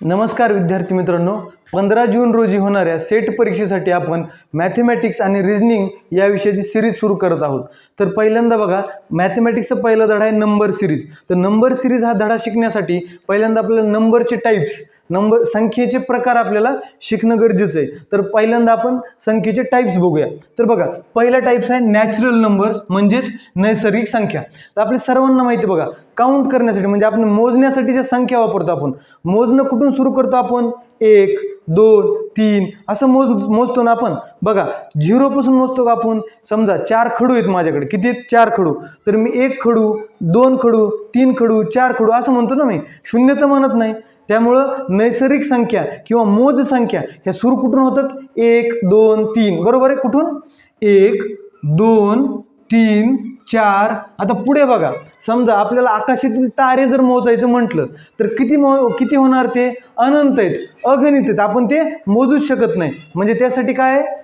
नमस्कार विद्यार्थी मित्रांनो. पंधरा जून रोजी होणाऱ्या सेट परीक्षेसाठी आपण मॅथमॅटिक्स आणि रिजनिंग या विषयाची सिरीज सुरू करत आहोत. तर पहिल्यांदा बघा मॅथमॅटिक्सचा पहिला धडा आहे नंबर सिरीज तर नंबर सिरीज हा धडा शिकण्यासाठी पहिल्यांदा आपल्याला नंबरचे टाईप्स नंबर संख्येचे प्रकार आपल्याला शिकणं गरजेचं आहे. तर पहिल्यांदा आपण संख्येचे टाईप्स बघूया. तर बघा पहिला टाईप्स आहे नॅचरल नंबर्स म्हणजेच नैसर्गिक संख्या. तर आपल्या सर्वांना माहिती आहे बघा काउंट करण्यासाठी म्हणजे आपण मोजण्यासाठी ज्या संख्या वापरतो आपण मोजणं कुठून सुरू करतो आपण? एक दोन तीन असं मोज मोजतो ना आपण. बघा झिरोपासून मोजतो का आपण? समजा चार खडू आहेत माझ्याकडे. किती आहेत? चार खडू. तर मी एक खडू दोन खडू तीन खडू चार खडू असं म्हणतो ना मी. शून्य तर म्हणत नाही. त्यामुळं नैसर्गिक संख्या किंवा मोज संख्या ह्या सुरू कुठून होतात? एक दोन तीन. बरोबर आहे कुठून? एक दोन तीन चार आता पुढे बघा. समजा आपल्याला आकाशातील तारे जर मोजायचं म्हटलं तर किती मो किती होणार ते? अनंत आहेत. अगणित आहेत. आपण ते मोजूच शकत नाही. म्हणजे त्यासाठी काय आहे?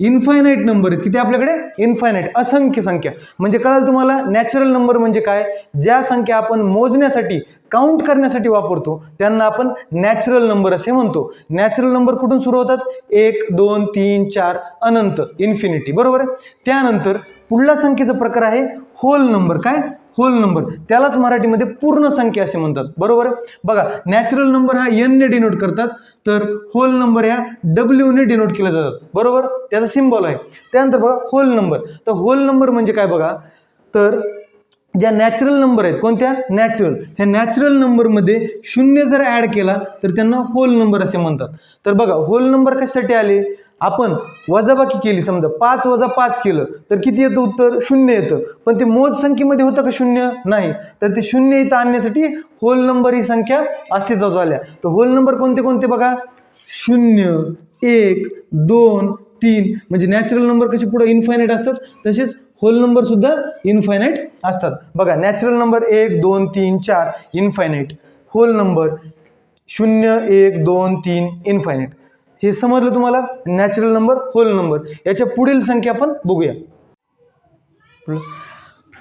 इन्फायनाईट नंबर आहेत. किती आपल्याकडे? इन्फायनाईट असंख्य संख्या. म्हणजे कळाल तुम्हाला? नॅचरल नंबर म्हणजे काय? ज्या संख्या आपण मोजण्यासाठी काउंट करण्यासाठी वापरतो त्यांना आपण नॅचरल नंबर असे म्हणतो. नॅचरल नंबर कुठून सुरू होतात? एक दोन तीन चार अनंत. इन्फिनिटी बरोबर आहे? त्यानंतर पुढला संख्येचा प्रकार आहे होल नंबर काय? होल नंबर त्यालाच मराठीमध्ये पूर्ण संख्या असे म्हणतात. बरोबर बघा नॅचरल नंबर हा एनने डिनोट करतात तर होल नंबर ह्या डब्ल्यूने डिनोट केले जातात. बरोबर? त्याचा सिम्बॉल आहे. त्यानंतर बघा होल नंबर तर होल नंबर म्हणजे काय बघा? तर ज्या नॅचरल नंबर आहेत कोणत्या? नॅचरल ह्या नॅचरल नंबरमध्ये शून्य जर ॲड केला तर त्यांना होल नंबर असे म्हणतात. तर बघा होल नंबर कशासाठी आले? आपण वजाबाकी केली समजा पाच वजा पाच केलं तर किती येतं उत्तर? शून्य येतं. पण ते मोज संख्येमध्ये होतं का शून्य? नाही. तर ते शून्य इथं आणण्यासाठी होल नंबर ही संख्या अस्तित्वात आल्या. तर होल नंबर कोणते कोणते बघा? शून्य. एक दोन तीन. म्हणजे नॅचरल नंबर कसे पुढे इन्फायनाईट असतात तसेच होल नंबर सुद्धा इन्फायनाईट असतात. बघा नॅचरल नंबर एक दोन तीन चार इन्फायनाईट होल नंबर शून्य एक दोन तीन इन्फायनाईट हे समजलं तुम्हाला? नॅचरल नंबर होल नंबर याच्या पुढील संख्या आपण बघूया.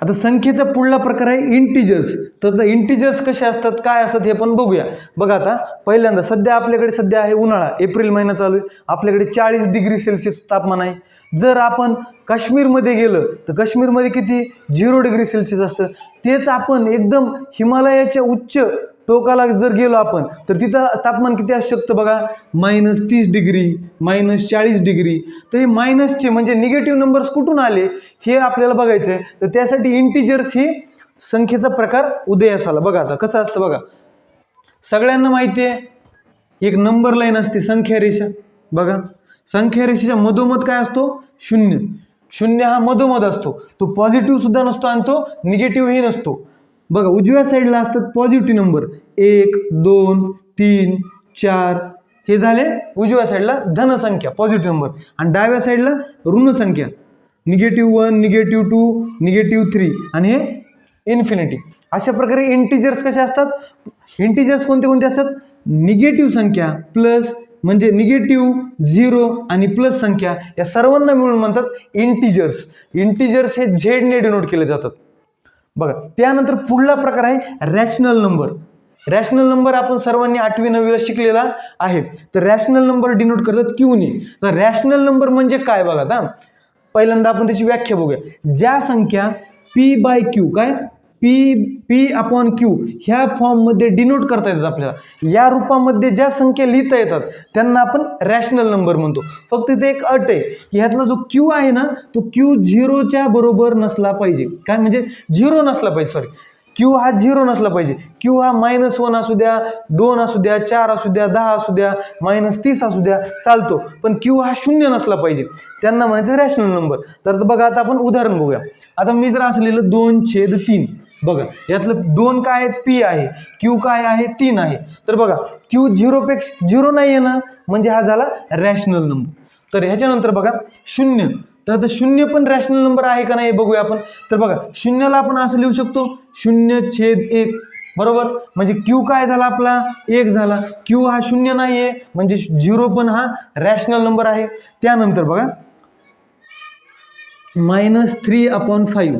आता संख्येचा पुढला प्रकार आहे इंटिजर्स तर इंटिजर्स कसे असतात काय असतात हे पण बघूया. बघा आता पहिल्यांदा सध्या आपल्याकडे सध्या आहे उन्हाळा. एप्रिल महिना चालू आहे. आपल्याकडे चाळीस डिग्री सेल्सिअस तापमान आहे. जर आपण काश्मीरमध्ये गेलं तर काश्मीरमध्ये किती? झिरो डिग्री सेल्सिअस असतं. तेच आपण एकदम हिमालयाच्या उच्च टोकाला जर गेलो आपण तर तिथं तापमान किती असू शकतं बघा? मायनस तीस डिग्री मायनस चाळीस डिग्री. तर हे मायनसचे म्हणजे निगेटिव्ह नंबर्स कुठून आले? हे आपल्याला बघायचं आहे तर त्यासाठी इंटिजर्स ही संख्येचा प्रकार उदयास आला. बघा आता कसं असतं बघा. सगळ्यांना माहिती आहे एक नंबर लाईन असते संख्या रेषा. बघा. संख्या रेषेच्या मधोमध काय असतो? शून्य. शून्य हा मधोमध असतो. तो पॉझिटिव्ह सुद्धा नसतो आणि तो निगेटिव्हही नसतो. बघा उजव्या साईडला असतात पॉझिटिव्ह नंबर एक दोन तीन चार. हे झाले उजव्या साईडला धनसंख्या पॉझिटिव्ह नंबर आणि डाव्या साईडला ऋणसंख्या. Negative one negative two negative three आणि हे इन्फिनिटी अशा प्रकारे इंटिजर्स कसे असतात? इंटिजर्स कोणते कोणते असतात? निगेटिव्ह संख्या प्लस म्हणजे निगेटिव्ह झिरो आणि प्लस संख्या या सर्वांना मिळून म्हणतात इंटिजर्स इंटिजर्स हे झेडने डिनोट केले जातात. बघा त्यानंतर पुढला प्रकार आहे रॅशनल नंबर रॅशनल नंबर आपण सर्वांनी आठवी नववीला शिकलेला आहे. तर रॅशनल नंबर डिनोट करतात क्यूने तर रॅशनल नंबर म्हणजे काय बघा आता? पहिल्यांदा आपण त्याची व्याख्या बघूया. ज्या संख्या पी बाय क्यू काय? पी पी अपॉन क्यू ह्या फॉर्ममध्ये डिनोट करता येतात आपल्याला. या रूपामध्ये ज्या संख्या लिहिता येतात त्यांना आपण रॅशनल नंबर म्हणतो. फक्त इथे एक अट आहे की ह्यातला जो क्यू आहे ना तो क्यू झिरोच्या बरोबर नसला पाहिजे. काय म्हणजे झिरो नसला पाहिजे सॉरी क्यू हा झिरो नसला पाहिजे. क्यू हा मायनस वन असू द्या दोन असू द्या चार असू द्या दहा असू द्या मायनस तीस असू द्या चालतो. पण क्यू हा शून्य नसला पाहिजे. त्यांना म्हणायचं रॅशनल नंबर तर बघा आता आपण उदाहरण बघूया. आता मी जर असं लिहिलं दोन छेद तीन. बघा यातलं दोन काय आहे पी आहे. क्यू काय आहे? तीन आहे. तर बघा क्यू झिरोपेक्षा झिरो नाही आहे ना? म्हणजे हा झाला रॅशनल नंबर तर ह्याच्यानंतर बघा शून्य. तर आता शून्य पण रॅशनल नंबर आहे का नाही हे बघूया आपण. तर बघा शून्याला आपण असं लिहू शकतो शून्य छेद एक. बरोबर? म्हणजे क्यू काय झाला आपला? एक झाला. क्यू हा शून्य नाही आहे म्हणजे झिरो पण हा रॅशनल नंबर आहे. त्यानंतर बघा मायनस थ्री अपॉन फाईव्ह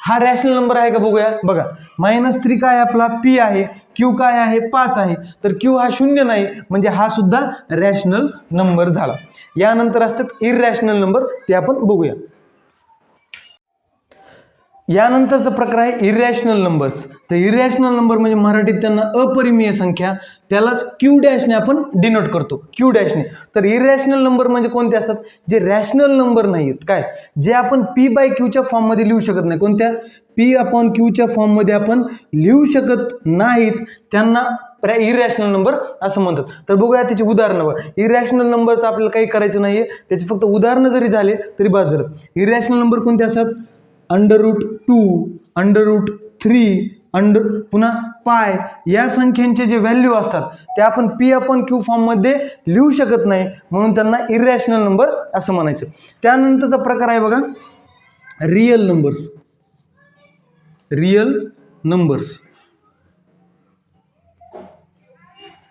हा रॅशनल नंबर आहे का बघूया. बघा मायनस थ्री काय आपला? पी आहे क्यू काय आहे? पाच आहे. तर क्यू हा शून्य नाही म्हणजे हा सुद्धा रॅशनल नंबर झाला. यानंतर असतात इरॅशनल नंबर ते आपण बघूया. यानंतरचं प्रकार आहे इरॅशनल नंबर्स तर इरॅशनल नंबर म्हणजे मराठीत त्यांना अपरिमेय संख्या त्यालाच क्यू डॅशने आपण डिनोट करतो. क्यू डॅशने तर इरॅशनल नंबर म्हणजे कोणते असतात? जे रॅशनल नंबर नाही आहेत काय? जे आपण पी बाय क्यूच्या फॉर्ममध्ये लिहू शकत नाही. कोणत्या? पी अपॉन क्यूच्या फॉर्ममध्ये आपण लिहू शकत नाहीत. त्यांना इरॅशनल नंबर असं म्हणतात. तर बघूया त्याची उदाहरणं बघा. इरॅशनल नंबरचं आपल्याला काही करायचं नाही आहे त्याचे फक्त उदाहरणं जरी झाले तरी बाद झालं इरॅशनल नंबर कोणते असतात? Under root two under root three under पुन्हा पाय. या संख्यांचे जे व्हॅल्यू असतात ते आपण पी आपण क्यू फॉर्ममध्ये लिहू शकत नाही. म्हणून त्यांना इरॅशनल नंबर असं म्हणायचं. त्यानंतरचा प्रकार आहे बघा real numbers real numbers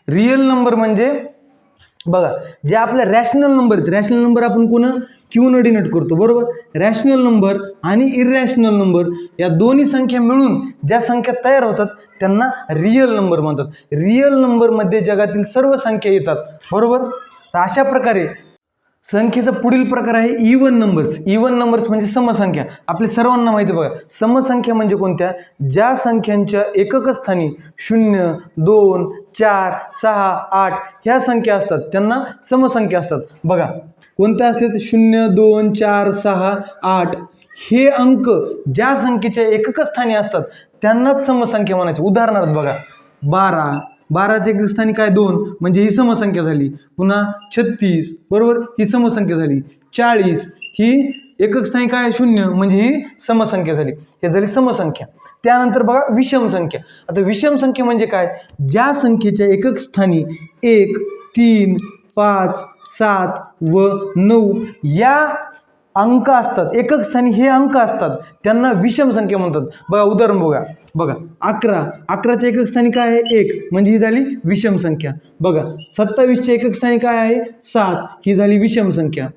real number म्हणजे बघा जे आपल्या रॅशनल नंबर आहेत रॅशनल नंबर आपण कोण? क्यू न डिनोट करतो बरोबर? रॅशनल नंबर आणि इरॅशनल नंबर या दोन्ही संख्या मिळून ज्या संख्या तयार होतात त्यांना रियल नंबर म्हणतात. रियल नंबरमध्ये जगातील सर्व संख्या येतात बरोबर? तर अशा प्रकारे संख्येचा पुढील प्रकार आहे इवन नंबर्स इवन नंबर्स म्हणजे समसंख्या. आपल्या सर्वांना माहिती बघा. समसंख्या म्हणजे कोणत्या? ज्या संख्यांच्या एकक स्थानी शून्य दोन चार सहा आठ ह्या संख्या असतात त्यांना समसंख्या असतात. बघा कोणत्या असतात? शून्य दोन चार सहा आठ हे अंक ज्या संख्येच्या एकक स्थानी असतात त्यांनाच समसंख्या म्हणायचे. उदाहरणार्थ बघा बारा बाराच्या एक स्थानी काय दोन? म्हणजे ही समसंख्या झाली. पुन्हा छत्तीस. बरोबर? ही समसंख्या झाली. चाळीस. ही एकक स्थानी काय? शून्य. म्हणजे ही समसंख्या झाली. हे झाली समसंख्या. त्यानंतर बघा विषम संख्या. आता विषम संख्या म्हणजे काय? ज्या संख्येच्या एकक स्थानी एक तीन पाच सात व नऊ या अंक असतात एकक स्थानी हे अंक असतात. त्यांना विषम संख्या म्हणतात. बघा उदाहरण बघा बघा अकरा. अकराच्या एकक स्थानी काय आहे? एक. म्हणजे ही झाली विषम संख्या. बघा सत्तावीसच्या एकक स्थानी काय आहे? सात. ही झाली विषम संख्या.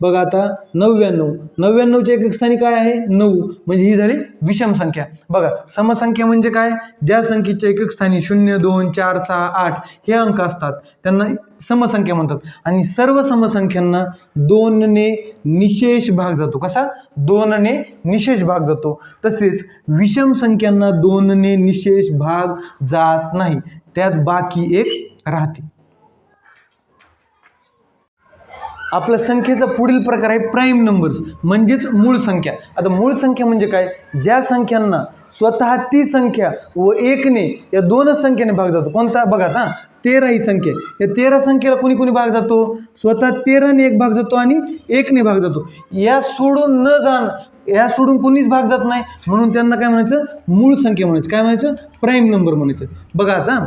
बघा आता नव्याण्णव. नव्याण्णवच्या एकक स्थानी काय आहे? नऊ. म्हणजे ही झाली विषम संख्या. बघा समसंख्या म्हणजे काय? ज्या संख्येच्या एकक स्थानी शून्य दोन चार सहा आठ हे अंक असतात. त्यांना समसंख्या म्हणतात. आणि सर्व समसंख्यांना दोनने निशेष भाग जातो. कसा? दोनने निशेष भाग जातो. तसेच विषम संख्यांना दोनने निशेष भाग जात नाही. त्यात बाकी एक राहते. आपल्या संख्येचा पुढील प्रकार आहे प्राईम नंबर्स म्हणजेच मूळ संख्या. आता मूळ संख्या म्हणजे काय? ज्या संख्यांना स्वतः ती संख्या व एकने या दोनच संख्येने भाग जातो. कोणता? बघा हां तेरा ही संख्या. या तेरा संख्येला कोणी कोणी भाग जातो? स्वतः तेराने एक भाग जातो आणि एकने भाग जातो. या सोडून न जाण या सोडून कोणीच भाग जात नाही. म्हणून त्यांना काय म्हणायचं? मूळ संख्या म्हणायचं. काय म्हणायचं? प्राईम नंबर म्हणायचं. बघा आता.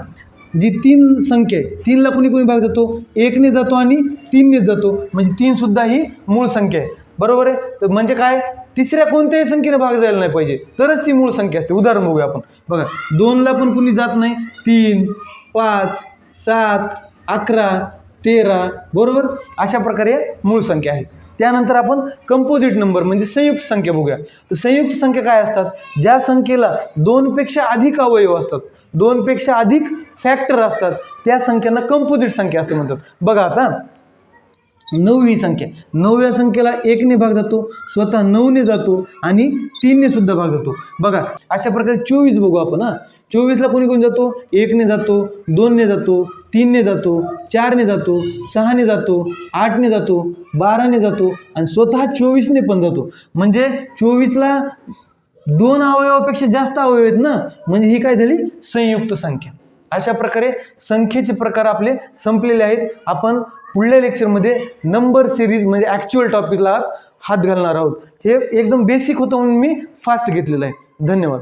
जी तीन संख्या आहे तीनला कोणी कोणी भाग जातो? एकने जातो आणि तीनने जातो. म्हणजे तीनसुद्धा ही मूळ संख्या आहे. बरोबर आहे? तर म्हणजे काय? तिसऱ्या कोणत्याही संख्येने भाग जायला नाही पाहिजे. तरच ती मूळ संख्या असते. उदाहरण बघूया आपण. बघा दोनला पण कुणी जात नाही. तीन पाच सात अकरा तेरा बरोबर? अशा प्रकारे मूळ संख्या आहेत. त्यानंतर आपण कंपोजिट नंबर म्हणजे संयुक्त संख्या बघूया. तर संयुक्त संख्या काय असतात? ज्या संख्येला दोनपेक्षा अधिक अवयव असतात दोनपेक्षा अधिक फॅक्टर असतात त्या संख्यांना कंपोजिट संख्या असे म्हणतात. बघा आता. नऊ ही संख्या. नवव्या संख्येला एकने भाग जातो स्वतः नऊने जातो आणि तीनने सुद्धा भाग जातो. बघा अशा प्रकारे चोवीस बघू आपण हां. चोवीसला कोणी कोणी जातो? एकने जातो दोनने जातो तीनने जातो चारने जातो सहाने जातो आठने जातो बाराने जातो आणि स्वतः चोवीसने पण जातो. म्हणजे चोवीसला दोन अवयवापेक्षा जास्त अवयव आहेत ना? म्हणजे ही काय झाली? संयुक्त संख्या. अशा प्रकारे संख्येचे प्रकार आपले संपलेले आहेत. आपण पुढल्या लेक्चरमध्ये नंबर सिरीज म्हणजे ॲक्च्युअल टॉपिकला हात घालणार आहोत. हे एकदम बेसिक होतं म्हणून मी फास्ट घेतलेलं आहे. धन्यवाद.